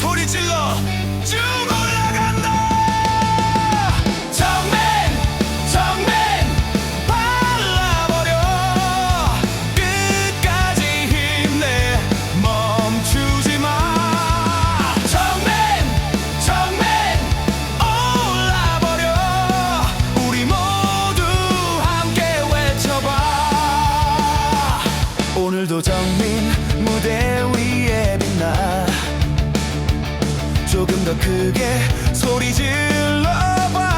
소리 질러. 쭉 올라간다. 정맨 정맨 발라버려. 끝까지 힘내. 멈추지마. 정맨 정맨 올라버려. 우리 모두 함께 외쳐봐. 오늘도 정민 무대 크게 소리 질러봐.